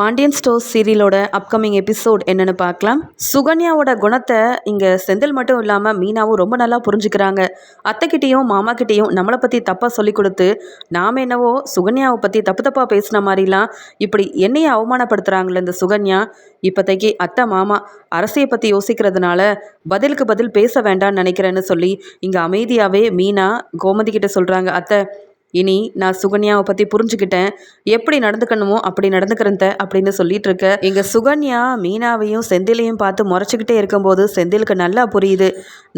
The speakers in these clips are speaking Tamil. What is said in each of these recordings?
பாண்டியன் ஸ்டோர்ஸ் சீரியலோட அப்கமிங் எபிசோட் என்னன்னு பார்க்கலாம். சுகன்யாவோட குணத்தை இங்கே செந்தில் மட்டும் இல்லாமல் மீனாவும் ரொம்ப நல்லா புரிஞ்சுக்கிறாங்க. அத்தைக்கிட்டேயும் மாமா கிட்டேயும் நம்மளை பற்றி தப்பாக சொல்லி கொடுத்து நாம் என்னவோ சுகன்யாவை பற்றி தப்பு தப்பாக பேசின மாதிரிலாம் இப்படி என்னையே அவமானப்படுத்துகிறாங்களே இந்த சுகன்யா. இப்போதைக்கு அத்தை மாமா அரசியை பற்றி யோசிக்கிறதுனால பதிலுக்கு பதில் பேச வேண்டாம்னு நினைக்கிறேன்னு சொல்லி இங்கே அமைதியாகவே மீனா கோமதி கிட்ட சொல்கிறாங்க அத்தை இனி நான் சுகன்யாவை பற்றி புரிஞ்சுக்கிட்டேன். எப்படி நடந்துக்கணுமோ அப்படி நடந்துக்கிறேன் அப்படின்னு சொல்லிட்டு இருக்க இங்கே சுகன்யா மீனாவையும் செந்திலையும் பார்த்து முறைச்சிக்கிட்டே இருக்கும்போது செந்திலுக்கு நல்லா புரியுது.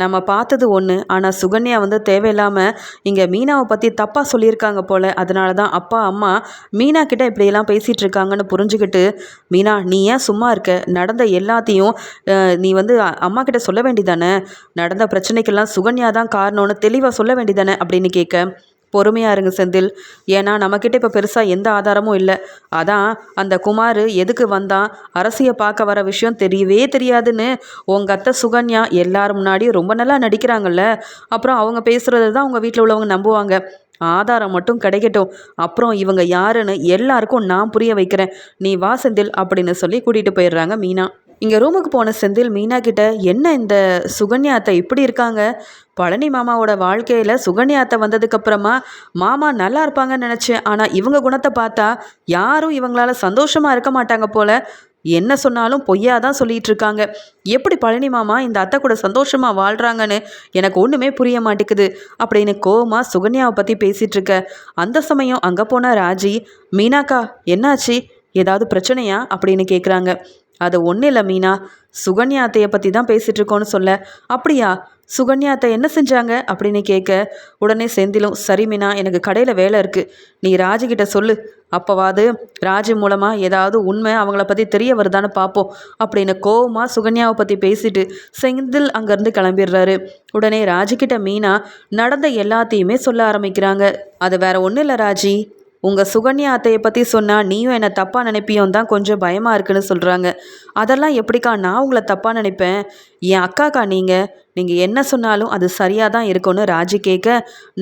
நம்ம பார்த்தது ஒன்று ஆனால் சுகன்யா வந்து தேவையில்லாமல் இங்கே மீனாவை பற்றி தப்பாக சொல்லியிருக்காங்க போல். அதனால தான் அப்பா அம்மா மீனா கிட்ட இப்படியெல்லாம் பேசிகிட்டு இருக்காங்கன்னு புரிஞ்சுக்கிட்டு மீனா நீ ஏன் சும்மா இருக்க? நடந்த எல்லாத்தையும் நீ வந்து அம்மா கிட்ட சொல்ல வேண்டிதானே நடந்த பிரச்சனைக்கெல்லாம் சுகன்யா தான் காரணம்னு தெளிவாக சொல்ல வேண்டிதானே அப்படின்னு கேட்க. பொறுமையாக இருங்க செந்தில். ஏன்னா நம்மக்கிட்ட இப்போ பெருசாக எந்த ஆதாரமும் இல்லை. அதான் அந்த குமார் எதுக்கு வந்தான் அரசியை பார்க்க வர விஷயம் தெரியவே தெரியாதுன்னு உங்கள் அத்தை சுகன்யா எல்லாரும் முன்னாடியும் ரொம்ப நல்லா நடிக்கிறாங்கல்ல. அப்புறம் அவங்க பேசுகிறது தான் உங்கள் வீட்டில் உள்ளவங்க நம்புவாங்க. ஆதாரம் மட்டும் கிடைக்கட்டும். அப்புறம் இவங்க யாருன்னு எல்லாருக்கும் நான் புரிய வைக்கிறேன். நீ வா செந்தில் அப்படின்னு சொல்லி கூட்டிகிட்டு போயிடுறாங்க மீனா. இங்கே ரூமுக்கு போன செந்தில் மீனா கிட்ட என்ன இந்த சுகன்யா அத்தை இப்படி இருக்காங்க? பழனி மாமாவோட வாழ்க்கையில் சுகன்யா அத்தை வந்ததுக்கப்புறமா மாமா நல்லா இருப்பாங்கன்னு நினச்சேன். ஆனால் இவங்க குணத்தை பார்த்தா யாரும் இவங்களால சந்தோஷமாக இருக்க மாட்டாங்க போல. என்ன சொன்னாலும் பொய்யா தான் சொல்லிகிட்டு இருக்காங்க. எப்படி பழனி மாமா இந்த அத்தை கூட சந்தோஷமாக வாழ்கிறாங்கன்னு எனக்கு ஒன்றுமே புரிய மாட்டேங்குது. அப்படின்னு கோமா சுகன்யாவை பற்றி பேசிகிட்டு இருக்க. அந்த சமயம் அங்கே போன ராஜி மீனாக்கா என்னாச்சு? ஏதாவது பிரச்சனையா? அப்படின்னு கேட்குறாங்க அது ஒன்றும் இல்லை மீனா. சுகன்யா அத்தையை பற்றி தான் பேசிகிட்டு இருக்கோன்னு சொல்ல. அப்படியா? சுகன்யா அத்தை என்ன செஞ்சாங்க? அப்படின்னு கேட்க உடனே செந்திலும் சரி மீனா எனக்கு கடையில் வேலை இருக்குது நீ ராஜுக்கிட்ட சொல்லு. அப்போவாது ராஜு மூலமாக ஏதாவது உண்மை அவங்கள பற்றி தெரிய வருதான்னு பார்ப்போம் அப்படின்னு கோவமாக சுகன்யாவை பற்றி பேசிட்டு செந்தில் அங்கேருந்து கிளம்பிடுறாரு. உடனே ராஜுக்கிட்ட மீனா நடந்த எல்லாத்தையுமே சொல்ல ஆரம்பிக்கிறாங்க. அது வேற ஒன்றும் இல்லை ராஜி. உங்கள் சுகன்யா அத்தையை பற்றி சொன்னால் நீயும் என்னை தப்பாக நினைப்பியும் தான் கொஞ்சம் பயமாக இருக்குன்னு சொல்கிறாங்க அதெல்லாம் எப்படிக்கா நான் உங்களை தப்பாக நினைப்பேன்? என் அக்காக்கா நீங்கள் நீங்கள் என்ன சொன்னாலும் அது சரியாக தான் இருக்கும்னு ராஜி கேட்க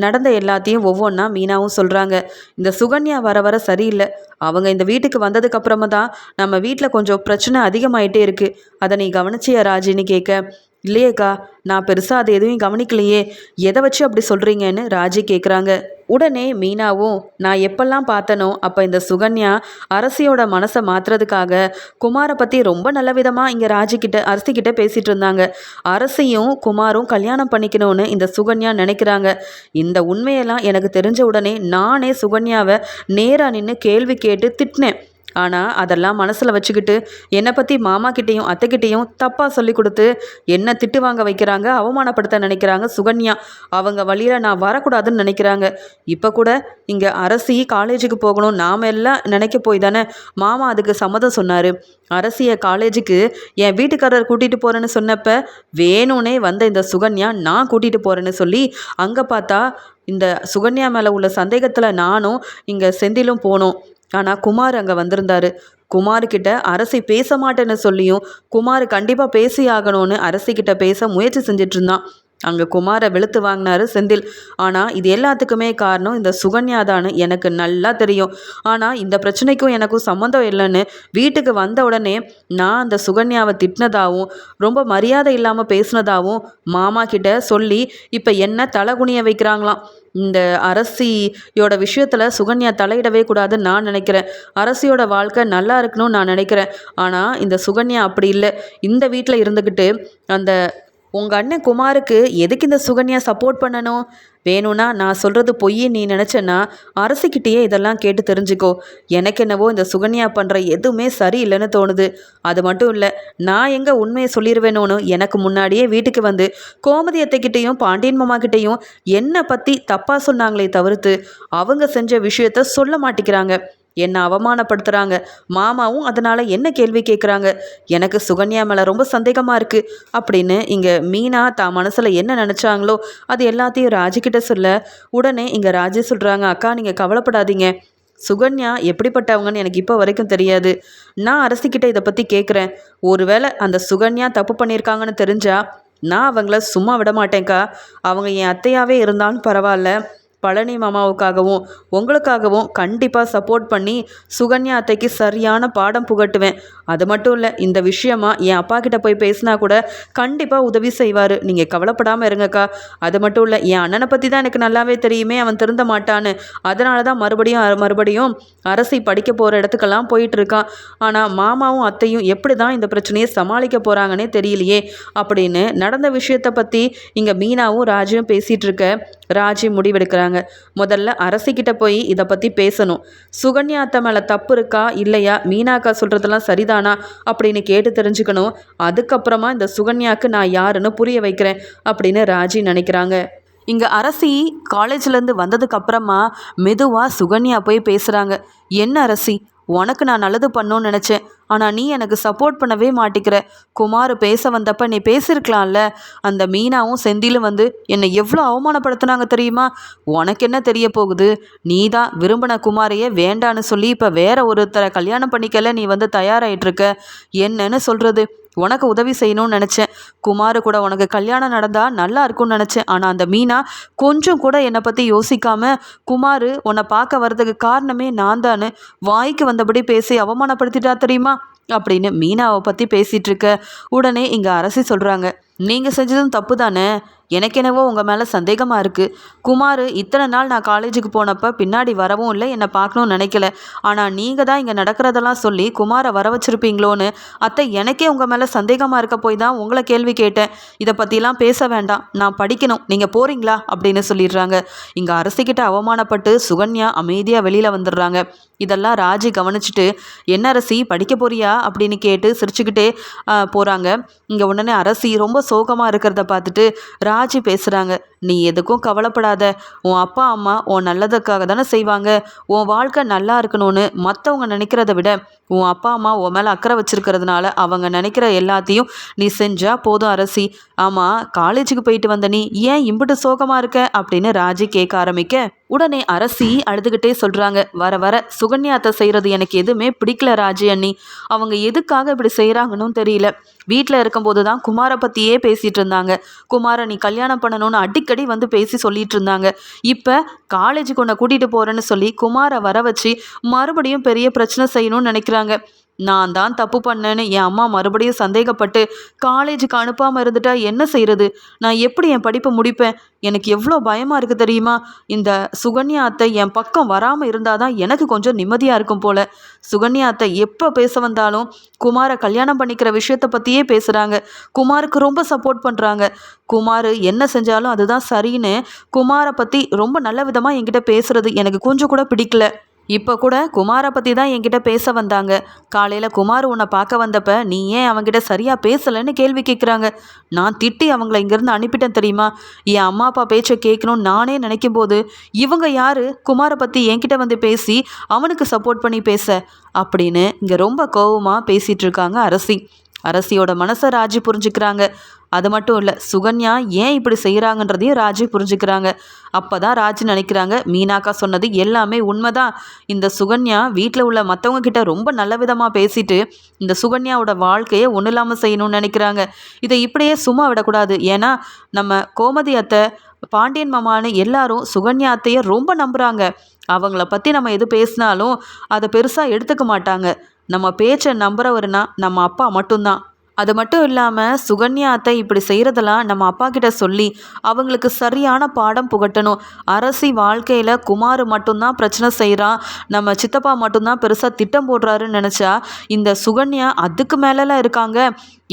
நடந்த எல்லாத்தையும் ஒவ்வொன்றா மீனாவும் சொல்கிறாங்க இந்த சுகன்யா வர வர சரியில்லை. அவங்க இந்த வீட்டுக்கு வந்ததுக்கப்புறமா தான் நம்ம வீட்டில் கொஞ்சம் பிரச்சனை அதிகமாயிட்டே இருக்குது அதை நீ கவனிச்சியா ராஜின்னு கேட்க இல்லையேக்கா நான் பெருசாக அதை எதுவும் கவனிக்கலையே. எதை வச்சு அப்படி சொல்கிறீங்கன்னு ராஜி கேட்குறாங்க உடனே மீனாவும் நான் எப்பெல்லாம் பார்த்தனோ அப்போ இந்த சுகன்யா அரசியோட மனசை மாற்றுறதுக்காக குமாரை பற்றி ரொம்ப நல்ல விதமாக இங்கே ராஜிக்கிட்ட அரசிக்கிட்ட பேசிகிட்டு இருந்தாங்க. அரசியும் குமாரும் கல்யாணம் பண்ணிக்கணும்னு இந்த சுகன்யா நினைக்கிறாங்க. இந்த உண்மையெல்லாம் எனக்கு தெரிஞ்ச உடனே நானே சுகன்யாவை நேராக நின்று கேள்வி கேட்டு திட்டினேன். ஆனால் அதெல்லாம் மனசில் வச்சுக்கிட்டு என்னை பற்றி மாமா கிட்டேயும் அத்தைக்கிட்டேயும் தப்பாக சொல்லி கொடுத்து என்ன திட்டு வாங்க வைக்கிறாங்க அவமானப்படுத்த நினைக்கிறாங்க சுகன்யா. அவங்க வழியில் நான் வரக்கூடாதுன்னு நினைக்கிறாங்க. இப்போ கூட இங்கே அரசி காலேஜுக்கு போகணும் நாம் எல்லாம் நினைக்க போய் தானே? மாமா அதுக்கு சம்மதம் சொன்னார். அரசியை காலேஜுக்கு என் வீட்டுக்காரர் கூட்டிகிட்டு போகிறேன்னு சொன்னப்போ வேணும்னே வந்த இந்த சுகன்யா நான் கூட்டிகிட்டு போகிறேன்னு சொல்லி அங்கே பார்த்தா இந்த சுகன்யா மேலே உள்ள சந்தேகத்தில் நானும் இங்கே செந்திலும் போனோம். ஆனால் குமார் அங்கே வந்திருந்தாரு. குமார்கிட்ட அரசி பேச மாட்டேன்னு சொல்லியும் குமார் கண்டிப்பாக பேசி ஆகணும்னு அரசிக்கிட்ட பேச முயற்சி செஞ்சிட்ருந்தான். அங்கே குமாரை வெளுத்து வாங்கினாரு செந்தில். ஆனால் இது எல்லாத்துக்குமே காரணம் இந்த சுகன்யா எனக்கு நல்லா தெரியும். ஆனால் இந்த பிரச்சனைக்கும் எனக்கும் சம்மந்தம் இல்லைன்னு வீட்டுக்கு வந்த உடனே நான் அந்த சுகன்யாவை திட்டினதாகவும் ரொம்ப மரியாதை இல்லாமல் பேசினதாகவும் மாமா கிட்ட சொல்லி இப்போ என்ன தலைகுனிய வைக்கிறாங்களாம்? இந்த அரசியோட விஷயத்தில் சுகன்யா தலையிடவே கூடாதுன்னு நான் நினைக்கிறேன். அரசியோட வாழ்க்கை நல்லா இருக்கணும்னு நான் நினைக்கிறேன். ஆனால் இந்த சுகன்யா அப்படி இல்லை. இந்த வீட்டில் இருந்துக்கிட்டு அந்த உங்கள் அண்ணன் குமாருக்கு எதுக்கு இந்த சுகன்யா சப்போர்ட் பண்ணணும்? வேணும்னா நான் சொல்கிறது பொய்யே நீ நினச்சேன்னா அரசுக்கிட்டேயே இதெல்லாம் கேட்டு தெரிஞ்சுக்கோ. எனக்கு என்னவோ இந்த சுகன்யா பண்ணுற எதுவுமே சரியில்லைன்னு தோணுது. அது மட்டும் இல்லை நான் எங்கே உண்மையை சொல்லிடுவேணும்னு எனக்கு முன்னாடியே வீட்டுக்கு வந்து கோமதி அத்தைக்கிட்டேயும் பாண்டியன் மாமா கிட்டேயும் என்னை பற்றி தப்பாக சொன்னாங்களே தவிர்த்து அவங்க செஞ்ச விஷயத்த சொல்ல மாட்டேங்கிறாங்க என்னை அவமானப்படுத்துகிறாங்க மாமாவும் அதனால் என்ன கேள்வி கேட்குறாங்க எனக்கு சுகன்யா மேலே ரொம்ப சந்தேகமாக இருக்குது அப்படின்னு இங்கே மீனா தான் மனசில் என்ன நினச்சாங்களோ அது எல்லாத்தையும் ராஜிக்கிட்ட சொல்ல உடனே இங்கே ராஜி சொல்கிறாங்க அக்கா நீங்கள் கவலைப்படாதீங்க. சுகன்யா எப்படிப்பட்டவங்கன்னு எனக்கு இப்போ வரைக்கும் தெரியாது. நான் அரசிக்கிட்ட இதை பற்றி கேட்குறேன் ஒருவேளை அந்த சுகன்யா தப்பு பண்ணியிருக்காங்கன்னு தெரிஞ்சா நான் அவங்கள சும்மா விட மாட்டேங்க்கா அவங்க என் அத்தையாவே இருந்தாலும் பரவாயில்ல. பழனி மாமாவுக்காகவும் உங்களுக்காகவும் கண்டிப்பாக சப்போர்ட் பண்ணி சுகன்யா அத்தைக்கு சரியான பாடம் புகட்டுவேன். அது மட்டும் இல்லை இந்த விஷயமா என் அப்பா கிட்ட போய் பேசினா கூட கண்டிப்பாக உதவி செய்வார். நீங்கள் கவலைப்படாமல் இருங்கக்கா. அது மட்டும் இல்லை என் அண்ணனை பற்றி தான் எனக்கு நல்லாவே தெரியுமே அவன் திருந்த மாட்டான்னு. அதனால தான் மறுபடியும் மறுபடியும் அரசி படிக்க போகிற இடத்துக்கெல்லாம் போயிட்டுருக்கான். ஆனால் மாமாவும் அத்தையும் எப்படி தான் இந்த பிரச்சனையை சமாளிக்க போகிறாங்கன்னே தெரியலையே. அப்படின்னு நடந்த விஷயத்தை பற்றி இங்கே மீனாவும் ராஜும் பேசிகிட்டு இருக்க ராஜி முடிவெடுக்கிறாங்க. முதல்ல அரசிக்கிட்ட போய் இதை பற்றி பேசணும். சுகன்யா அத்தை மேலே தப்பு இருக்கா? இல்லையா? மீனாக்கா சொல்கிறதெல்லாம் சரிதானா? அப்படின்னு கேட்டு தெரிஞ்சுக்கணும். அதுக்கப்புறமா இந்த சுகன்யாவுக்கு நான் யாருன்னு புரிய வைக்கிறேன் அப்படின்னு ராஜி நினைக்கிறாங்க. இங்கே அரசி காலேஜ்லேருந்து வந்ததுக்கப்புறமா மெதுவாக சுகன்யா போய் பேசுகிறாங்க என்ன அரசி? உனக்கு நான் நல்லது பண்ணணும்னு நினச்சேன். ஆனால் நீ எனக்கு சப்போர்ட் பண்ணவே மாட்டிக்கிற. குமார் பேச வந்தப்ப நீ பேசியிருக்கலாம்ல அந்த மீனாவும் செந்திலும் வந்து என்னை எவ்வளோ அவமானப்படுத்தினாங்க தெரியுமா? உனக்கு என்ன தெரிய போகுது? நீ தான் விரும்பின குமாரையே வேண்டான்னு சொல்லி இப்போ வேற ஒருத்தரை கல்யாணம் பண்ணிக்கல நீ வந்து தயாராகிட்டுருக்க என்னன்னு சொல்கிறது உனக்கு உதவி செய்யணும்னு நினச்சேன். குமார் கூட உனக்கு கல்யாணம் நடந்தால் நல்லா இருக்கும்னு நினச்சேன். ஆனால் அந்த மீனா கொஞ்சம் கூட என்னை பற்றி யோசிக்காமல் குமார் உன்னை பார்க்க வர்றதுக்கு காரணமே நான் தான். வாய்க்கு வந்தபடி பேசி அவமானப்படுத்திட்டா தெரியுமா? அப்படின்னு மீனாவை பற்றி பேசிகிட்டு இருக்க உடனே இங்கே அரசி சொல்கிறாங்க நீங்கள் செஞ்சதும் தப்பு தானே? எனக்கெனவோ உங்கள் மேலே சந்தேகமாக இருக்குது குமார் இத்தனை நாள் நான் காலேஜுக்கு போனப்போ பின்னாடி வரவும் இல்லை என்னை பார்க்கணும்னு நினைக்கல. ஆனால் நீங்கள் தான் இங்கே நடக்கிறதெல்லாம் சொல்லி குமாரை வர வச்சுருப்பீங்களோன்னு அத்தை எனக்கே உங்கள் மேலே சந்தேகமாக இருக்க போய் தான் உங்களை கேள்வி கேட்டேன். இதை பற்றிலாம் பேச வேண்டாம். நான் படிக்கணும். நீங்கள் போகிறீங்களா அப்படின்னு சொல்லிடுறாங்க. இங்கே அரசிக்கிட்ட அவமானப்பட்டு சுகன்யா அமைதியாக வெளியில் வந்துடுறாங்க. இதெல்லாம் ராஜி கவனிச்சுட்டு என்ன அரசி படிக்க போறியா? அப்படின்னு கேட்டு சிரிச்சுக்கிட்டே போகிறாங்க இங்கே உடனே அரசி ரொம்ப சோகமாக இருக்கிறத பார்த்துட்டு ரா ராஜி பேசுகிறாங்க நீ எதுக்கும் கவலைப்படாத. உன் அப்பா அம்மா உன் நல்லதுக்காக தானே செய்வாங்க. உன் வாழ்க்கை நல்லா இருக்கணும்னு மற்றவங்க நினைக்கிறத விட உன் அப்பா அம்மா உன் மேலே அக்கறை வச்சிருக்கிறதுனால அவங்க நினைக்கிற எல்லாத்தையும் நீ செஞ்சா போதும் அரசி. ஆமாம் காலேஜுக்கு போயிட்டு வந்த நீ ஏன் இம்பிட்டு சோகமாக இருக்க? அப்படின்னு ராஜி கேட்க ஆரம்பிக்க உடனே அரசி அழுதுகிட்டே சொல்கிறாங்க வர வர சுகன்யாத்தை செய்கிறது எனக்கு எதுவுமே பிடிக்கல ராஜி அண்ணி. அவங்க எதுக்காக இப்படி செய்கிறாங்கன்னு தெரியல. வீட்டில் இருக்கும்போது தான் குமாரை பற்றியே பேசிகிட்டு இருந்தாங்க. குமாரை நீ கல்யாணம் பண்ணணும்னு அடிக்கடி வந்து பேசி சொல்லிட்டு இருந்தாங்க. இப்போ காலேஜுக்கு உன்னை கூட்டிகிட்டு போகிறேன்னு சொல்லி குமாரை வர வச்சு மறுபடியும் பெரிய பிரச்சனை செய்யணும்னு நினைக்கிறாங்க நான் தான் தப்பு பண்ணேன்னு என் அம்மா மறுபடியும் சந்தேகப்பட்டு காலேஜுக்கு அனுப்பாமல் இருந்துட்டா என்ன செய்கிறது நான் எப்படி என் படிப்பை முடிப்பேன்? எனக்கு எவ்வளோ பயமாக இருக்குது தெரியுமா? இந்த சுகன்யா அத்தை என் பக்கம் வராமல் இருந்தால் தான் எனக்கு கொஞ்சம் நிம்மதியாக இருக்கும் போல. சுகன்யா அத்தை எப்போ பேச வந்தாலும் குமாரை கல்யாணம் பண்ணிக்கிற விஷயத்தை பற்றியே பேசுகிறாங்க குமாருக்கு ரொம்ப சப்போர்ட் பண்ணுறாங்க குமார் என்ன செஞ்சாலும் அதுதான் சரின்னு குமாரை பற்றி ரொம்ப நல்ல விதமாக என்கிட்ட பேசுகிறது எனக்கு கொஞ்சம் கூட பிடிக்கல. இப்போ கூட குமாரை பற்றி தான் என்கிட்ட பேச வந்தாங்க. காலையில் குமார் உன்னை பார்க்க வந்தப்ப நீ ஏன் அவங்ககிட்ட சரியாக பேசலைன்னு கேள்வி கேட்குறாங்க நான் திட்டி அவங்கள இங்கேருந்து அனுப்பிட்டேன் தெரியுமா? என் அம்மா அப்பா பேச்சை கேட்கணும்னு நானே நினைக்கும் போது இவங்க யார்? குமாரை பற்றி என்கிட்ட வந்து பேசி அவனுக்கு சப்போர்ட் பண்ணி பேச. அப்படின்னு இங்கே ரொம்ப கோவமாக பேசிகிட்டு இருக்காங்க அரசி. அரசியோட மனசை ராஜி புரிஞ்சுக்கிறாங்க. அது மட்டும் இல்லை சுகன்யா ஏன் இப்படி செய்கிறாங்கன்றதையும் ராஜி புரிஞ்சுக்கிறாங்க. அப்போ தான் ராஜி நினைக்கிறாங்க மீனாக்கா சொன்னது எல்லாமே உண்மைதான். இந்த சுகன்யா வீட்டில் உள்ள மற்றவங்க கிட்ட ரொம்ப நல்ல விதமாக பேசிட்டு இந்த சுகன்யாவோட வாழ்க்கையை ஒன்றும் இல்லாமல் செய்யணும்னு நினைக்கிறாங்க. இதை இப்படியே சும்மா விடக்கூடாது. ஏன்னா நம்ம கோமதி அத்தை பாண்டியன் மாமான்னு எல்லாரும் சுகன்யா அத்தையை ரொம்ப நம்புகிறாங்க அவங்கள பற்றி நம்ம எது பேசினாலும் அதை பெருசாக எடுத்துக்க மாட்டாங்க. நம்ம பேச்சை நம்புறவருனா நம்ம அப்பா மட்டும்தான். அது மட்டும் இல்லாமல் சுகன்யா அத்தை இப்படி செய்கிறதெல்லாம் நம்ம அப்பா கிட்ட சொல்லி அவங்களுக்கு சரியான பாடம் புகட்டணும். அரசி வாழ்க்கையில் குமார் மட்டும்தான் பிரச்சனை செய்கிறான் நம்ம சித்தப்பா மட்டும்தான் பெருசாக திட்டம் போடுறாருன்னு நினச்சா இந்த சுகன்யா அதுக்கு மேலெலாம் இருக்காங்க.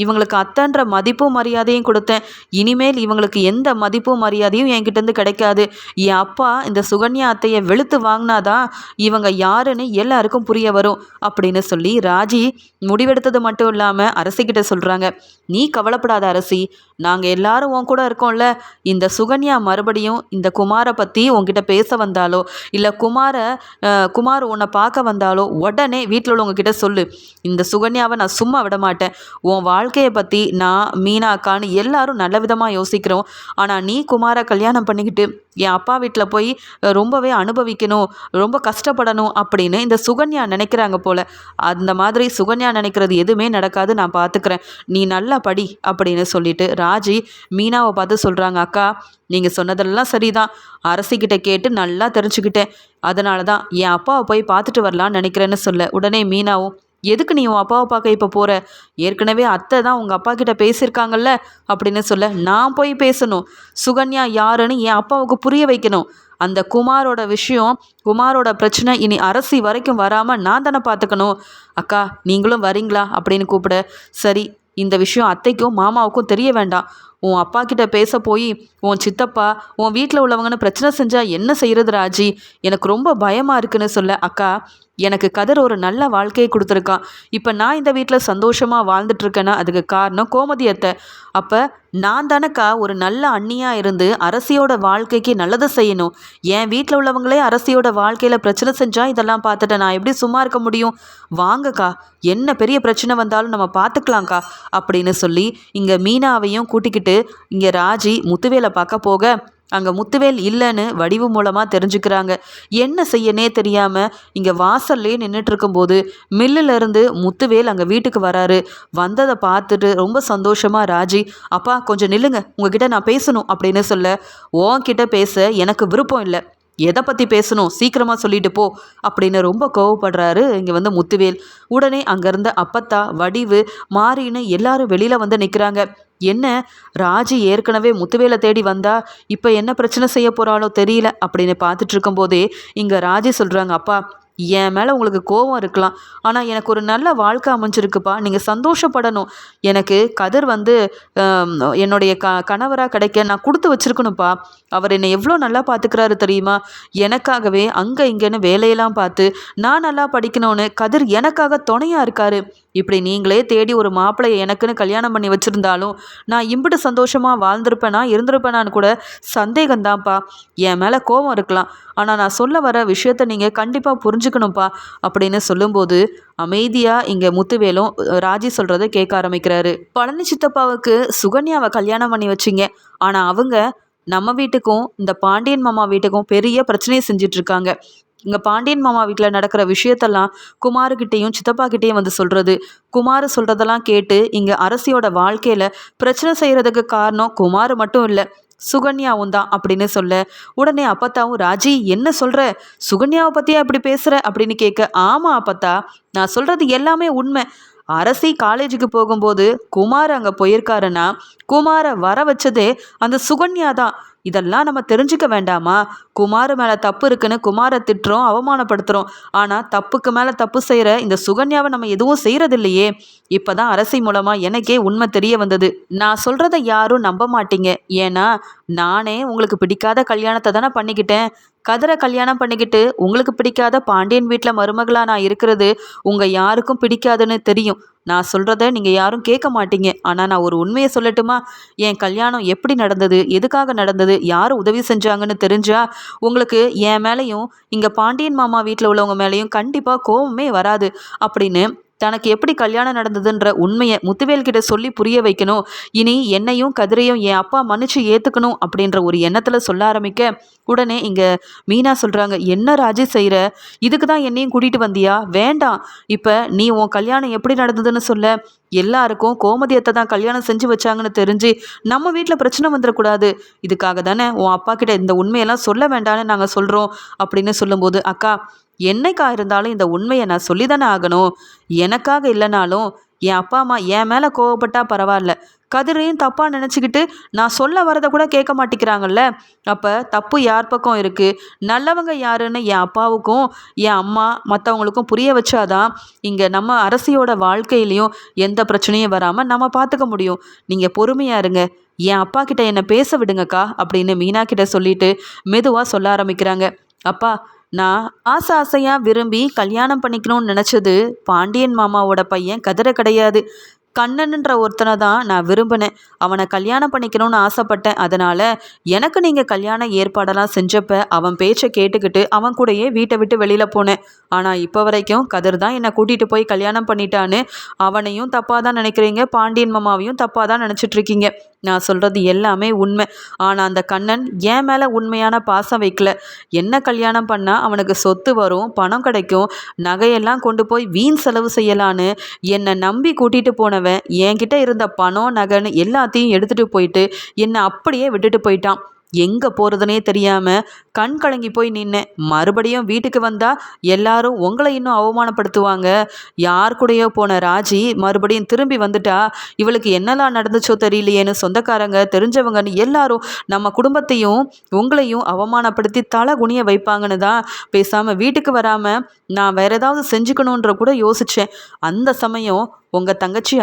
இவங்களுக்கு அத்தன்ற மதிப்பும் மரியாதையும் கொடுத்தேன். இனிமேல் இவங்களுக்கு எந்த மதிப்பும் மரியாதையும் என்கிட்டேருந்து கிடைக்காது. என் அப்பா இந்த சுகன்யா அத்தையை வெளுத்து வாங்கினாதான் இவங்க யாருன்னு எல்லாருக்கும் புரிய வரும் அப்படின்னு சொல்லி ராஜி முடிவெடுத்தது மட்டும் இல்லாமல் அரசிக்கிட்ட சொல்கிறாங்க நீ கவலைப்படாத அரசி நாங்கள் எல்லாரும் உன் கூட இருக்கோம்ல. இந்த சுகன்யா மறுபடியும் இந்த குமாரை பற்றி உங்ககிட்ட பேச வந்தாலோ இல்லை குமாரை குமார் உன்னை பார்க்க வந்தாலோ உடனே வீட்டில் உள்ளவங்க கிட்ட சொல்லு. இந்த சுகன்யாவை நான் சும்மா விட மாட்டேன் உன் வாழ் வாழ்க்கையை பற்றி நான் மீனா அக்கான்னு எல்லாரும் நல்ல விதமாக யோசிக்கிறோம். ஆனால் நீ குமாரை கல்யாணம் பண்ணிக்கிட்டு என் அப்பா வீட்டில் போய் ரொம்பவே அனுபவிக்கணும் ரொம்ப கஷ்டப்படணும் அப்படின்னு இந்த சுகன்யா நினைக்கிறாங்க போல். அந்த மாதிரி சுகன்யா நினைக்கிறது எதுவுமே நடக்காது நான் பார்த்துக்கிறேன் நீ நல்லா படி அப்படின்னு சொல்லிட்டு ராஜி மீனாவை பார்த்து சொல்கிறாங்க அக்கா நீங்கள் சொன்னதெல்லாம் சரிதான். அரசிக்கிட்ட கேட்டு நல்லா தெரிஞ்சுக்கிட்டேன். அதனால தான் என் அப்பாவை போய் பார்த்துட்டு வரலான்னு நினைக்கிறேன்னு சொல்ல. உடனே மீனாவும் எதுக்கு நீ உன் அப்பாவை பார்க்க இப்போ போகிற ஏற்கனவே அத்தை தான் உங்கள் அப்பா கிட்ட பேசியிருக்காங்கல்ல? அப்படின்னு சொல்ல நான் போய் பேசணும். சுகன்யா யாருன்னு என் அப்பாவுக்கு புரிய வைக்கணும். அந்த குமாரோட விஷயம் குமாரோட பிரச்சனை இனி அரசி வரைக்கும் வராமல் நான் தானே பார்த்துக்கணும். அக்கா நீங்களும் வரீங்களா? அப்படின்னு கூப்பிட. சரி இந்த விஷயம் அத்தைக்கும் மாமாவுக்கும் தெரிய வேண்டாம். உன் அப்பா கிட்ட பேச போய் உன் சித்தப்பா உன் வீட்டில் உள்ளவங்கன்னு பிரச்சனை செஞ்சால் என்ன செய்கிறது ராஜி? எனக்கு ரொம்ப பயமாக இருக்குன்னு சொல்ல அக்கா எனக்கு கதிர் ஒரு நல்ல வாழ்க்கையை கொடுத்துருக்கான் இப்போ நான் இந்த வீட்டில் சந்தோஷமாக வாழ்ந்துட்டுருக்கேன்னா அதுக்கு காரணம் கோமதியத்தை அப்போ நான் தானக்கா ஒரு நல்ல அண்ணியாக இருந்து அரசியோட வாழ்க்கைக்கு நல்லது செய்யணும். என் வீட்டில் உள்ளவங்களே அரசியோட வாழ்க்கையில் பிரச்சனை செஞ்சால் இதெல்லாம் பார்த்துட்டு நான் எப்படி சும்மா இருக்க முடியும்? வாங்கக்கா என்ன பெரிய பிரச்சனை வந்தாலும் நம்ம பார்த்துக்கலாம்க்கா அப்படின்னு சொல்லி இங்கே மீனாவையும் கூட்டிக்கிட்டு இங்கே ராஜி முத்துவேலை பார்க்க போக அங்கே முத்துவேல் இல்லைன்னு வடிவு மூலமாக தெரிஞ்சுக்கிறாங்க. என்ன செய்யனே தெரியாமல் இங்கே வாசல்லே நின்றுட்டு இருக்கும்போது மில்லுலேருந்து முத்துவேல் அங்கே வீட்டுக்கு வராரு. வந்ததை பார்த்துட்டு ரொம்ப சந்தோஷமாக ராஜி அப்பா கொஞ்சம் நில்லுங்க. உங்ககிட்ட நான் பேசணும் அப்படின்னு சொல்ல உன்கிட்ட பேச எனக்கு விருப்பம் இல்லை. எதை பற்றி பேசணும்? சீக்கிரமாக சொல்லிட்டு போ அப்படின்னு ரொம்ப கோவப்படுறாரு இங்கே வந்து முத்துவேல். உடனே அங்கேருந்து அப்பத்தா வடிவு மாறின்னு எல்லாரும் வெளியில் வந்து நிற்கிறாங்க என்ன ராஜி ஏற்கனவே முத்துவேலை தேடி வந்தா இப்போ என்ன பிரச்சனை செய்ய போகிறாளோ தெரியல அப்படின்னு பார்த்துட்டு இருக்கும்போதே இங்கே ராஜி சொல்கிறாங்க அப்பா என் மேலே உங்களுக்கு கோபம் இருக்கலாம். ஆனால் எனக்கு ஒரு நல்ல வாழ்க்கை அமைஞ்சிருக்குப்பா. நீங்கள் சந்தோஷப்படணும். எனக்கு கதிர் வந்து என்னுடைய க கணவராக கிடைக்க நான் கொடுத்து வச்சுருக்கணும்ப்பா. அவர் என்னை எவ்வளோ நல்லா பார்த்துக்கிறாரு தெரியுமா? எனக்காகவே அங்கே இங்கேன்னு வேலையெல்லாம் பார்த்து நான் நல்லா படிக்கணும்னு கதிர் எனக்காக துணையாக இருக்கார். இப்படி நீங்களே தேடி ஒரு மாப்பிள்ளையை எனக்குன்னு கல்யாணம் பண்ணி வச்சுருந்தாலும் நான் இம்பிட்டு சந்தோஷமாக வாழ்ந்திருப்பேனா இருந்திருப்பேனான்னு கூட சந்தேகம்தான்ப்பா. என் மேலே கோபம் இருக்கலாம். ஆனால் நான் சொல்ல வர விஷயத்த நீங்கள் கண்டிப்பாக புரிஞ்சு புரிஞ்சுக்கணும்ப்பா அப்படின்னு சொல்லும்போது அமைதியாக இங்கே முத்துவேலும் ராஜி சொல்கிறத கேட்க ஆரம்பிக்கிறாரு. பழனி சித்தப்பாவுக்கு சுகன்யாவை கல்யாணம் பண்ணி வச்சிங்க. ஆனால் அவங்க நம்ம வீட்டுக்கும் இந்த பாண்டியன் மாமா வீட்டுக்கும் பெரிய பிரச்சனையை செஞ்சிட்ருக்காங்க. இங்கே பாண்டியன் மாமா வீட்டில் நடக்கிற விஷயத்தெல்லாம் குமாருக்கிட்டேயும் சித்தப்பாக்கிட்டேயும் வந்து சொல்கிறது குமார் சொல்கிறதெல்லாம் கேட்டு இங்கே அரசியோட வாழ்க்கையில் பிரச்சனை செய்கிறதுக்கு காரணம் குமார் மட்டும் இல்லை. சுகன்யாவும் தான் அப்படின்னு சொல்ல உடனே அப்பத்தாவும் ராஜி என்ன சொல்கிற சுகன்யாவை பற்றியா இப்படி பேசுகிற அப்படின்னு கேட்க ஆமாம் அப்பத்தா நான் சொல்கிறது எல்லாமே உண்மை. அரசி காலேஜுக்கு போகும்போது குமார் அங்கே போயிருக்காருன்னா குமாரை வர வச்சதே அந்த சுகன்யா தான். இதெல்லாம் நம்ம தெரிஞ்சுக்க வேண்டாமா? குமார் மேலே தப்பு இருக்குன்னு குமாரை திட்டுறோம் அவமானப்படுத்துகிறோம் ஆனால் தப்புக்கு மேலே தப்பு செய்கிற இந்த சுகன்யாவை நம்ம எதுவும் செய்கிறதில்லையே இப்போ தான் அரசி மூலமாக எனக்கே உண்மை தெரிய வந்தது. நான் சொல்கிறத யாரும் நம்ப மாட்டீங்க. ஏன்னா நானே உங்களுக்கு பிடிக்காத கல்யாணத்தை தானே பண்ணிக்கிட்டேன். கதிரை கல்யாணம் பண்ணிக்கிட்டு உங்களுக்கு பிடிக்காத பாண்டியன் வீட்டில் மருமகளாக நான் இருக்கிறது உங்கள் யாருக்கும் பிடிக்காதுன்னு தெரியும். நான் சொல்கிறத நீங்கள் யாரும் கேட்க மாட்டீங்க. ஆனால் நான் ஒரு உண்மையை சொல்லட்டுமா? என் கல்யாணம் எப்படி நடந்தது? எதுக்காக நடந்தது? யார் உதவி செஞ்சாங்கன்னு தெரிஞ்சா உங்களுக்கு என் மேலேயும் இங்கே பாண்டியன் மாமா வீட்டில் உள்ளவங்க மேலேயும் கண்டிப்பாக கோபமே வராது. அப்படின்னு தனக்கு எப்படி கல்யாணம் நடந்ததுன்ற உண்மையை முத்துவேல் கிட்ட சொல்லி புரிய வைக்கணும். இனி என்னையும் கதிரையும் என் அப்பா மன்னிச்சு ஏற்றுக்கணும் அப்படின்ற ஒரு எண்ணத்தில் சொல்ல ஆரம்பிக்க உடனே இங்கே மீனா சொல்கிறாங்க என்ன ராஜி செய்கிற இதுக்கு தான் என்னையும் கூட்டிகிட்டு வந்தியா? வேண்டாம். இப்போ நீ உன் கல்யாணம் எப்படி நடந்ததுன்னு சொல்ல. எல்லாருக்கும் கோமதியத்தை தான் கல்யாணம் செஞ்சு வச்சாங்கன்னு தெரிஞ்சு நம்ம வீட்டில் பிரச்சனை வந்துடக்கூடாது. இதுக்காக தானே உன் அப்பா கிட்ட இந்த உண்மையெல்லாம் சொல்ல வேண்டாம்னு நாங்கள் சொல்கிறோம் அப்படின்னு சொல்லும்போது அக்கா என்னைக்கா இருந்தாலும் இந்த உண்மையை நான் சொல்லி தானே ஆகணும். எனக்காக இல்லைனாலும் என் அப்பா அம்மா என் மேலே கோவப்பட்டா பரவாயில்ல. கதிரையும் தப்பாக நினச்சிக்கிட்டு நான் சொல்ல வரதை கூட கேட்க மாட்டேங்கிறாங்கல்ல அப்போ தப்பு யார் பக்கம் இருக்குது நல்லவங்க யாருன்னு என் அப்பாவுக்கும் என் அம்மா மற்றவங்களுக்கும் புரிய வச்சாதான் இங்கே நம்ம அரசியோட வாழ்க்கையிலையும் எந்த பிரச்சனையும் வராமல் நம்ம பார்த்துக்க முடியும். நீங்கள் பொறுமையாக இருங்க. என் அப்பா கிட்ட என்னை பேச விடுங்கக்கா அப்படின்னு மீனா கிட்ட சொல்லிட்டு மெதுவாக சொல்ல ஆரம்பிக்கிறாங்க. அப்பா நான் ஆசை ஆசையாக விரும்பி கல்யாணம் பண்ணிக்கணும்னு நினச்சது பாண்டியன் மாமாவோட பையன் கதிரை கிடையாது. கண்ணன்ன்ற ஒருத்தனை தான் நான் விரும்பினேன். அவனை கல்யாணம் பண்ணிக்கணும்னு ஆசைப்பட்டேன். அதனால் எனக்கு நீங்கள் கல்யாண ஏற்பாடெல்லாம் செஞ்சப்ப அவன் பேச்சை கேட்டுக்கிட்டு அவன் கூடயே வீட்டை விட்டு வெளியில் போனேன். ஆனால் இப்போ வரைக்கும் கதிர் தான் என்னை கூட்டிகிட்டு போய் கல்யாணம் பண்ணிட்டான்னு அவனையும் தப்பாக தான் நினைக்கிறீங்க. பாண்டியன் மாமாவையும் தப்பாக தான் நினச்சிட்ருக்கீங்க நான் சொல்கிறது எல்லாமே உண்மை. ஆனால் அந்த கண்ணன் என் மேலே உண்மையான பாசம் வைக்கல. என்ன கல்யாணம் பண்ணால் அவனுக்கு சொத்து வரும் பணம் கிடைக்கும் நகையெல்லாம் கொண்டு போய் வீண் செலவு செய்யலான்னு என்னை நம்பி கூட்டிகிட்டு போனவன் என்கிட்ட இருந்த பணம் நகைன்னு எல்லாத்தையும் எடுத்துகிட்டு போயிட்டு என்னை அப்படியே விட்டுட்டு போயிட்டான். எங்கே போகிறதுனே தெரியாமல் கண் கலங்கி போய் நின்னேன். மறுபடியும் வீட்டுக்கு வந்தால் எல்லாரும் உங்களை இன்னும் அவமானப்படுத்துவாங்க. யார் கூடயோ போன ராஜி மறுபடியும் திரும்பி வந்துட்டா. இவளுக்கு என்னெல்லாம் நடந்துச்சோ தெரியலையேன்னு சொந்தக்காரங்க தெரிஞ்சவங்கன்னு எல்லாரும் நம்ம குடும்பத்தையும் உங்களையும் அவமானப்படுத்தி தலை குனிய வைப்பாங்கன்னு தான் பேசாமல் வீட்டுக்கு வராமல் நான் வேறு ஏதாவது செஞ்சுக்கணுன்ற கூட யோசித்தேன் அந்த சமயம் உங்கள் தங்கச்சி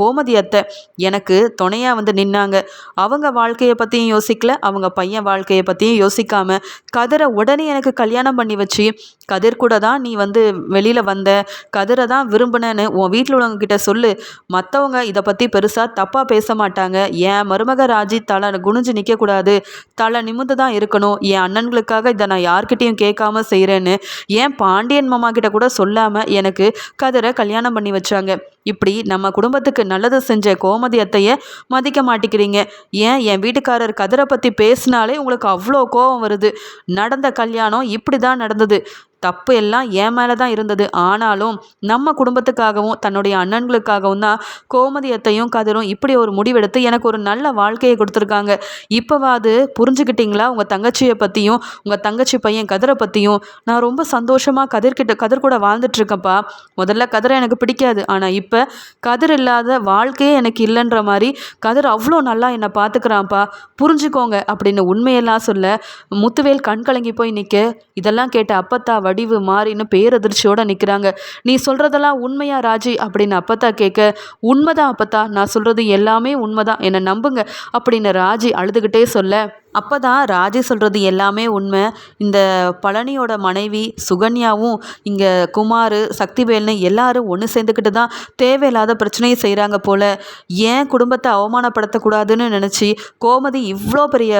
கோமதி அத்தை எனக்கு துணையாக வந்து நின்னாங்க. அவங்க வாழ்க்கையை பற்றியும் யோசிக்கல அவங்க பையன் வாழ்க்கையை பற்றியும் யோசிக்காமல் கதிரை உடனே எனக்கு கல்யாணம் பண்ணி வச்சு கதிர் கூட தான் நீ வந்து வெளியில் வந்த கதிரை தான் விரும்பினேன்னு உன் வீட்டில் உள்ளவங்கக்கிட்ட சொல்லு. மற்றவங்க இதை பற்றி பெருசாக தப்பாக பேச மாட்டாங்க. என் மருமக ராஜி தலை குனிஞ்சு நிற்கக்கூடாது தலை நிமிந்து தான் இருக்கணும். என் அண்ணன்களுக்காக இதை நான் யார்கிட்டையும் கேட்காம செய்கிறேன்னு ஏன் பாண்டியன் மாமா கிட்ட கூட சொல்லாமல் எனக்கு கதிரை கல்யாணம் பண்ணி வச்சாங்க. இப்படி நம்ம குடும்பத்துக்கு நல்லது செஞ்ச கோமதி அத்தையை மதிக்க மாட்டேங்கிறீங்க. ஏன்? என் வீட்டுக்காரர் கதிரை பற்றி பேசினாலே உங்களுக்கு அவ்வளோ கோபம் வருது. நடந்த கல்யாணம் இப்படி தான் நடந்தது. தப்பு எல்லாம் என் மேலே தான் இருந்தது. ஆனாலும் நம்ம குடும்பத்துக்காகவும் தன்னுடைய அண்ணன்களுக்காகவும் தான் கோமதியத்தையும் கதிரும் இப்படி ஒரு முடிவெடுத்து எனக்கு ஒரு நல்ல வாழ்க்கையை கொடுத்துருக்காங்க. இப்போவாது புரிஞ்சுக்கிட்டீங்களா? உங்கள் தங்கச்சியை பற்றியும் உங்கள் தங்கச்சி பையன் கதிரை பற்றியும் நான் ரொம்ப சந்தோஷமாக கதிர்கிட்ட கதிர் கூட வாழ்ந்துட்டுருக்கேன்ப்பா முதல்ல கதிரை எனக்கு பிடிக்காது. ஆனால் இப்போ கதிர் இல்லாத வாழ்க்கையே எனக்கு இல்லைன்ற மாதிரி கதிர் அவ்வளோ நல்லா என்னை பார்த்துக்கிறான்ப்பா புரிஞ்சுக்கோங்க அப்படின்னு உண்மையெல்லாம் சொல்ல முத்துவேல் கண் கலங்கி போய் நிற்க இதெல்லாம் கேட்ட அப்பத்தா வடிவு மாறின்னு பேரதிர்ச்சியோடு நிற்கிறாங்க நீ சொல்கிறதெல்லாம் உண்மையா ராஜி? அப்படின்னு அப்பத்தா கேட்க உண்மைதான் அப்பத்தா நான் சொல்கிறது எல்லாமே உண்மைதான் என்னை நம்புங்க அப்படின்னு ராஜி அழுதுகிட்டே சொல்ல. அப்போ தான் ராஜி சொல்கிறது எல்லாமே உண்மை. இந்த பழனியோட மனைவி சுகன்யாவும் இங்கே குமார் சக்திவேல்னு எல்லாரும் ஒன்று சேர்ந்துக்கிட்டு தான் தேவையில்லாத பிரச்சனையை செய்கிறாங்க போல். ஏன் குடும்பத்தை அவமானப்படுத்தக்கூடாதுன்னு நினச்சி கோமதி இவ்வளோ பெரிய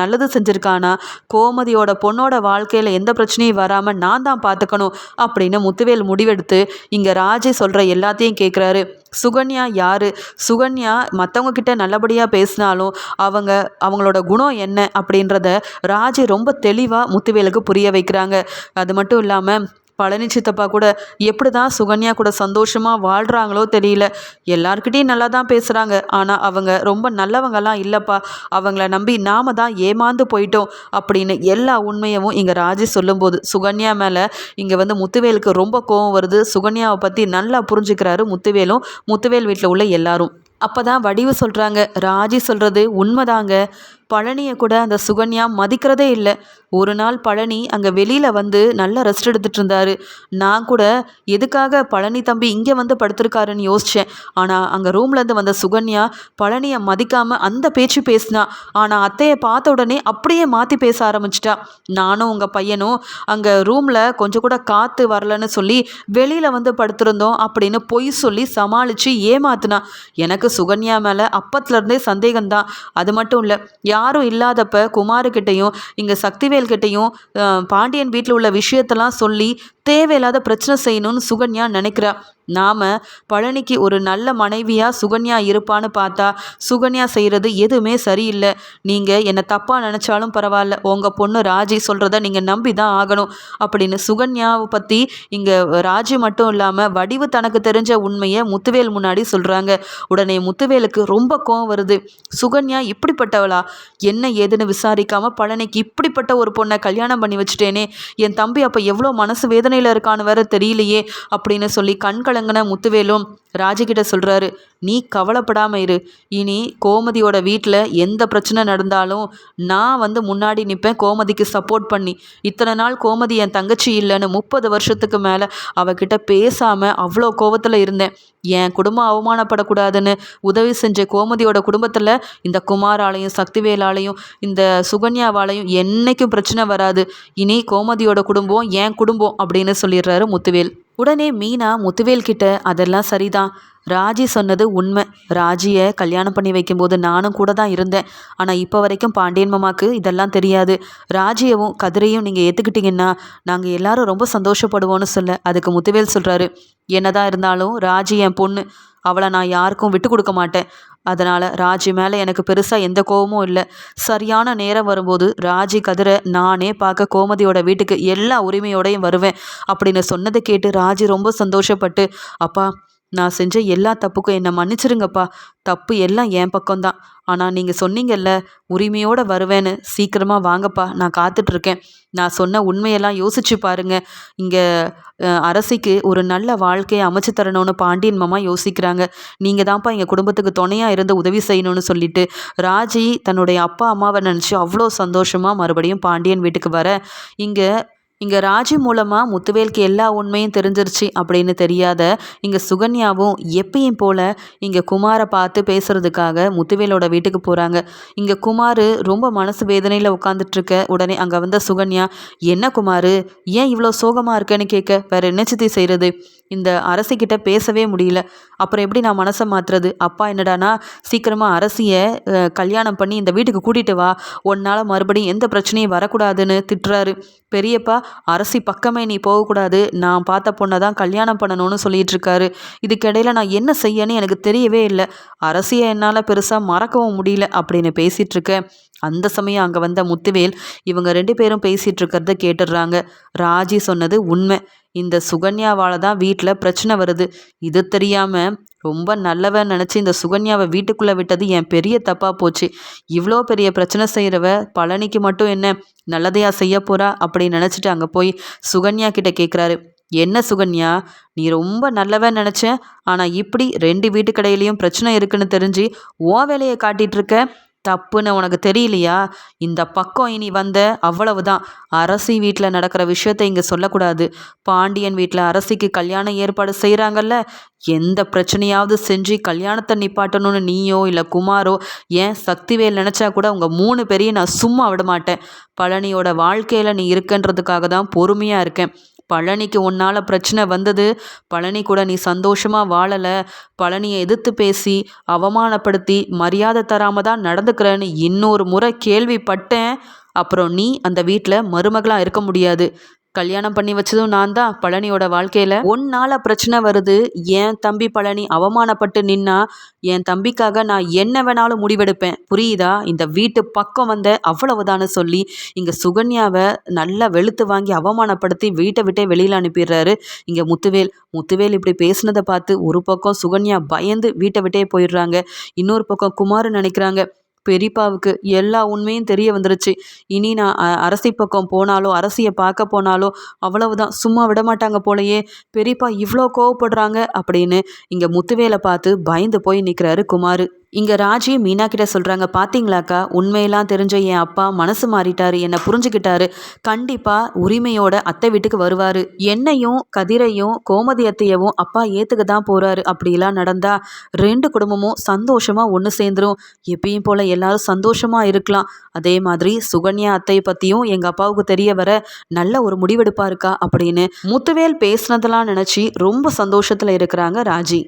நல்லது செஞ்சுருக்கானா? கோமதியோட பொண்ணோட வாழ்க்கையில் எந்த பிரச்சனையும் வராமல் நான் தான் பார்த்துக்கணும் அப்படின்னு முத்துவேல் முடிவெடுத்து இங்கே ராஜி சொல்கிற எல்லாத்தையும் கேட்குறாரு சுகன்யா யார்? சுகன்யா மற்றவங்க கிட்ட நல்லபடியாக பேசினாலும் அவங்க அவங்களோட குணம் என்ன அப்படின்றத ராஜி ரொம்ப தெளிவாக முத்துவேலுக்கு புரிய வைக்கிறாங்க. அது மட்டும் இல்லாமல் பழனி சித்தப்பா கூட எப்படி தான் சுகன்யா கூட சந்தோஷமாக வாழ்கிறாங்களோ தெரியல. எல்லார்கிட்டையும் நல்லா தான் பேசுகிறாங்க ஆனால் அவங்க ரொம்ப நல்லவங்கலாம் இல்லைப்பா. அவங்கள நம்பி நாம தான் ஏமாந்து போயிட்டோம் அப்படின்னு எல்லா உண்மையவும் இங்கே ராஜி சொல்லும்போது சுகன்யா மேலே இங்கே வந்து முத்துவேலுக்கு ரொம்ப கோவம் வருது. சுகன்யாவை பற்றி நல்லா புரிஞ்சுக்கிறாரு முத்துவேலும். முத்துவேல் வீட்டில் உள்ள எல்லாரும். அப்போ தான் வடிவு சொல்கிறாங்க ராஜி சொல்கிறது உண்மைதாங்க. பழனியை கூட அந்த சுகன்யா மதிக்கிறதே இல்லை. ஒரு நாள் பழனி அங்கே வெளியில் வந்து நல்லா ரெஸ்ட் எடுத்துகிட்டு இருந்தார். நான் கூட எதுக்காக பழனி தம்பி இங்கே வந்து படுத்திருக்காருன்னு யோசித்தேன் ஆனால் அங்கே ரூம்லேருந்து வந்த சுகன்யா பழனியை மதிக்காமல் அந்த பேச்சு பேசினா. ஆனால் அத்தையை பார்த்த உடனே அப்படியே மாற்றி பேச ஆரம்பிச்சிட்டா. நானும் உங்கள் பையனும் அங்கே ரூமில் கொஞ்சம் கூட காற்று வரலன்னு சொல்லி வெளியில் வந்து படுத்திருந்தோம் அப்படின்னு பொய் சொல்லி சமாளித்து ஏமாத்தினா. எனக்கு சுகன்யா மேலே அப்பத்துலேருந்தே சந்தேகம்தான். அது மட்டும் இல்லை யாரும் இல்லாதப்ப குமாருக்கிட்டையும் இங்கே சக்திவேல்கிட்டையும் பாண்டியன் வீட்டில் உள்ள விஷயத்தெல்லாம் சொல்லி தேவையில்லாத பிரச்சனை செய்யணும்னு சுகன்யா நினைக்கிறா. நாம் பழனிக்கு ஒரு நல்ல மனைவியாக சுகன்யா இருப்பான்னு பார்த்தா சுகன்யா செய்கிறது எதுவுமே சரியில்லை. நீங்கள் என்னை தப்பாக நினச்சாலும் பரவாயில்ல. உங்கள் பொண்ணு ராஜி சொல்கிறத நீங்கள் நம்பி தான் ஆகணும் அப்படின்னு சுகன்யாவை பற்றி இங்கே ராஜி மட்டும் இல்லாமல் வடிவு தனக்கு தெரிஞ்ச உண்மையை முத்துவேல் முன்னாடி சொல்கிறாங்க உடனே முத்துவேலுக்கு ரொம்ப கோவம் வருது. சுகன்யா இப்படிப்பட்டவளா? என்ன ஏதுன்னு விசாரிக்காமல் பழனிக்கு இப்படிப்பட்ட ஒரு பொண்ணை கல்யாணம் பண்ணி வச்சுட்டேனே. என் தம்பி அப்போ எவ்வளோ மனசு வேதனையில் இருக்கான்னு வேற தெரியலையே அப்படின்னு சொல்லி கண்கள் கலங்கின முத்துவேலும் ராஜகிட்ட சொல்கிறாரு நீ கவலைப்படாமல் இரு. இனி கோமதியோட வீட்டில் எந்த பிரச்சனை நடந்தாலும் நான் வந்து முன்னாடி நிற்பேன் கோமதிக்கு சப்போர்ட் பண்ணி. இத்தனை நாள் கோமதி என் தங்கச்சி இல்லைன்னு முப்பது வருஷத்துக்கு மேலே அவகிட்ட பேசாமல் அவ்வளோ கோவத்தில் இருந்தேன். என் குடும்பம் அவமானப்படக்கூடாதுன்னு உதவி செஞ்ச கோமதியோட குடும்பத்தில் இந்த குமாராலையும் சக்திவேலாலையும் இந்த சுகன்யாவாலையும் என்றைக்கும் பிரச்சனை வராது. இனி கோமதியோட குடும்பம் என் குடும்பம் அப்படின்னு சொல்லிடுறாரு முத்துவேல். உடனே மீனா முத்துவேல் கிட்ட அதெல்லாம் சரிதான். ராஜி சொன்னது உண்மை. ராஜியை கல்யாணம் பண்ணி வைக்கும்போது நானும் கூட தான் இருந்தேன். ஆனால் இப்போ வரைக்கும் பாண்டியன் மாமாக்கு இதெல்லாம் தெரியாது. ராஜியவும் கதிரையும் நீங்கள் ஏற்றுக்கிட்டீங்கன்னா நாங்கள் எல்லாரும் ரொம்ப சந்தோஷப்படுவோன்னு சொல்ல அதுக்கு முத்துவேல் சொல்கிறாரு என்னதான் இருந்தாலும் ராஜி என் பொண்ணு. அவளை நான் யாருக்கும் விட்டு கொடுக்க மாட்டேன். அதனால் ராஜி மேலே எனக்கு பெருசாக எந்த கோபமும் இல்லை. சரியான நேரம் வரும்போது ராஜி கதிரை நானே பார்க்க கோமதியோட வீட்டுக்கு எல்லா உரிமையோடையும் வருவேன். அப்படின்னு சொன்னதை கேட்டு ராஜி ரொம்ப சந்தோஷப்பட்டு அப்பா நான் செஞ்ச எல்லா தப்புக்கும் என்னை மன்னிச்சிருங்கப்பா. தப்பு எல்லாம் என் பக்கம்தான். ஆனால் நீங்கள் சொன்னீங்கல்ல உரிமையோடு வருவேன்னு சீக்கிரமாக வாங்கப்பா நான் காத்துட்ருக்கேன். நான் சொன்ன உண்மையெல்லாம் யோசிச்சு பாருங்க. இங்கே அரசிக்கு ஒரு நல்ல வாழ்க்கையை அமைச்சு தரணும்னு பாண்டியன் மாமா யோசிக்கிறாங்க. நீங்கள் தான்ப்பா எங்கள் குடும்பத்துக்கு துணையாக இருந்து உதவி செய்யணும்னு சொல்லிட்டு ராஜி தன்னுடைய அப்பா அம்மாவை நினச்சி அவ்வளோ சந்தோஷமாக மறுபடியும் பாண்டியன் வீட்டுக்கு வர இங்கே இங்கே ராஜி மூலமாக முத்துவேலுக்கு எல்லா உண்மையும் தெரிஞ்சிருச்சு அப்படின்னு தெரியாத இங்கே சுகன்யாவும் எப்பயும் போல் இங்கே குமாரை பார்த்து பேசுகிறதுக்காக முத்துவேலோட வீட்டுக்கு போகிறாங்க இங்கே குமார் ரொம்ப மனசு வேதனையில் உட்காந்துட்ருக்க உடனே அங்கே வந்த சுகன்யா என்ன குமார்? ஏன் இவ்வளோ சோகமாக இருக்கேன்னு கேட்க? வேறு என்ன சித்தி செய்கிறது இந்த அரசிக்கிட்ட பேசவே முடியல. அப்புறம் எப்படி நான் மனசை மாற்றுறது அப்பா என்னடானா சீக்கிரமாக அரசியை கல்யாணம் பண்ணி இந்த வீட்டுக்கு கூட்டிகிட்டு வா. உன்னால் மறுபடியும் எந்த பிரச்சனையும் வரக்கூடாதுன்னு திட்டுறாரு. பெரியப்பா அரசி பக்கமே நீ போகக்கூடாது. நான் பார்த்த பொண்ணை தான் கல்யாணம் பண்ணணும்னு சொல்லிட்டு இருக்காரு இதுக்கிடையில் நான் என்ன செய்யன்னு எனக்கு தெரியவே இல்லை. அரசியை என்னால் பெருசாக மறக்கவும் முடியல அப்படின்னு பேசிகிட்டு இருக்கேன் அந்த சமயம் அங்கே வந்த முத்துவேல் இவங்க ரெண்டு பேரும் பேசிகிட்டு இருக்கிறத கேட்டுடுறாங்க. ராஜி சொன்னது உண்மை. இந்த சுகன்யாவால் தான் வீட்டில் பிரச்சனை வருது. இது தெரியாமல் ரொம்ப நல்லவன் நினச்சி இந்த சுகன்யாவை வீட்டுக்குள்ளே விட்டது என் பெரிய தப்பாக போச்சு. இவ்வளோ பெரிய பிரச்சனை செய்கிறவ பழனிக்கு மட்டும் என்ன நல்லதையா செய்ய போகிறா அப்படின்னு நினச்சிட்டு அங்கே போய் சுகன்யா கிட்ட கேட்குறாரு என்ன சுகன்யா? நீ ரொம்ப நல்லவன் நினச்சேன் ஆனால் இப்படி ரெண்டு வீட்டுக்கடையிலையும் பிரச்சனை இருக்குன்னு தெரிஞ்சு ஓ வேலையை காட்டிகிட்டு இருக்க. தப்புன்னு உனக்கு தெரியலையா? இந்த பக்கம் இனி வந்த அவ்வளவுதான். அரசி வீட்டில் நடக்கிற விஷயத்த இங்கே சொல்லக்கூடாது. பாண்டியன் வீட்டில் அரசிக்கு கல்யாணம் ஏற்பாடு செய்கிறாங்கல்ல எந்த பிரச்சனையாவது செஞ்சு கல்யாணத்தை நிப்பாட்டணும்னு நீயோ இல்லை குமாரோ ஏன் சக்திவேல் நினச்சா கூட உங்கள் மூணு பேரையும் நான் சும்மா விட மாட்டேன். பழனியோட வாழ்க்கையில் நீ இருக்குன்றதுக்காக தான் பொறுமையாக இருக்கேன். பழனிக்கு உன்னால் பிரச்சனை வந்தது. பழனி கூட நீ சந்தோஷமாக வாழலை. பழனியை எதிர்த்து பேசி அவமானப்படுத்தி மரியாதை தராமல் தான் நடந்துக்கிறேன்னு இன்னொரு முறை கேள்விப்பட்டேன். அப்புறம் நீ அந்த வீட்டில் மருமகளாக இருக்க முடியாது. கல்யாணம் பண்ணி வச்சதும் நான் தான் பழனியோட வாழ்க்கையில். ஒன்னால பிரச்சனை வருது. என் தம்பி பழனி அவமானப்பட்டு நின்னா என் தம்பிக்காக நான் என்ன வேணாலும் முடிவெடுப்பேன். புரியுதா? இந்த வீட்டு பக்கம் வந்த அவ்வளவுதான்னு சொல்லி இங்கே சுகன்யாவை நல்லா வெளுத்து வாங்கி அவமானப்படுத்தி வீட்டை விட்டே வெளியில் அனுப்பிடுறாரு. இங்கே முத்துவேல். முத்துவேல் இப்படி பேசுனதை பார்த்து ஒரு பக்கம் சுகன்யா பயந்து வீட்டை விட்டே போயிடுறாங்க. இன்னொரு பக்கம் குமார் நினைக்கிறாங்க. பெரியப்பாவுக்கு எல்லா உண்மையும் தெரிய வந்துருச்சு. இனி நான் அரசி பக்கம் போனாலோ அரசியை பார்க்க போனாலோ அவ்வளவுதான். சும்மா விட மாட்டாங்க பெரியப்பா இவ்வளோ கோவப்படுறாங்க அப்படின்னு இங்கே முத்துவேலை பார்த்து பயந்து போய் நிற்கிறாரு குமார். இங்கே ராஜி மீனா கிட்ட சொல்கிறாங்க பார்த்தீங்களாக்கா உண்மையெல்லாம் தெரிஞ்ச என் அப்பா மனசு மாறிட்டாரு என்னை புரிஞ்சுக்கிட்டாரு. கண்டிப்பாக உரிமையோட அத்தை வீட்டுக்கு வருவார். என்னையும் கதிரையும் கோமதி அத்தையவும் அப்பா ஏற்றுக்க தான் போகிறாரு அப்படிலாம் நடந்தால் ரெண்டு குடும்பமும் சந்தோஷமாக ஒன்று சேர்ந்துரும். எப்பயும் போல் எல்லாரும் சந்தோஷமாக இருக்கலாம். அதே மாதிரி சுகன்யா அத்தையை பற்றியும் எங்கள் அப்பாவுக்கு தெரிய வர நல்ல ஒரு முடிவெடுப்பாக இருக்கா அப்படின்னு முத்துவேல் பேசுனதெல்லாம் நினச்சி ரொம்ப சந்தோஷத்தில் இருக்கிறாங்க ராஜி.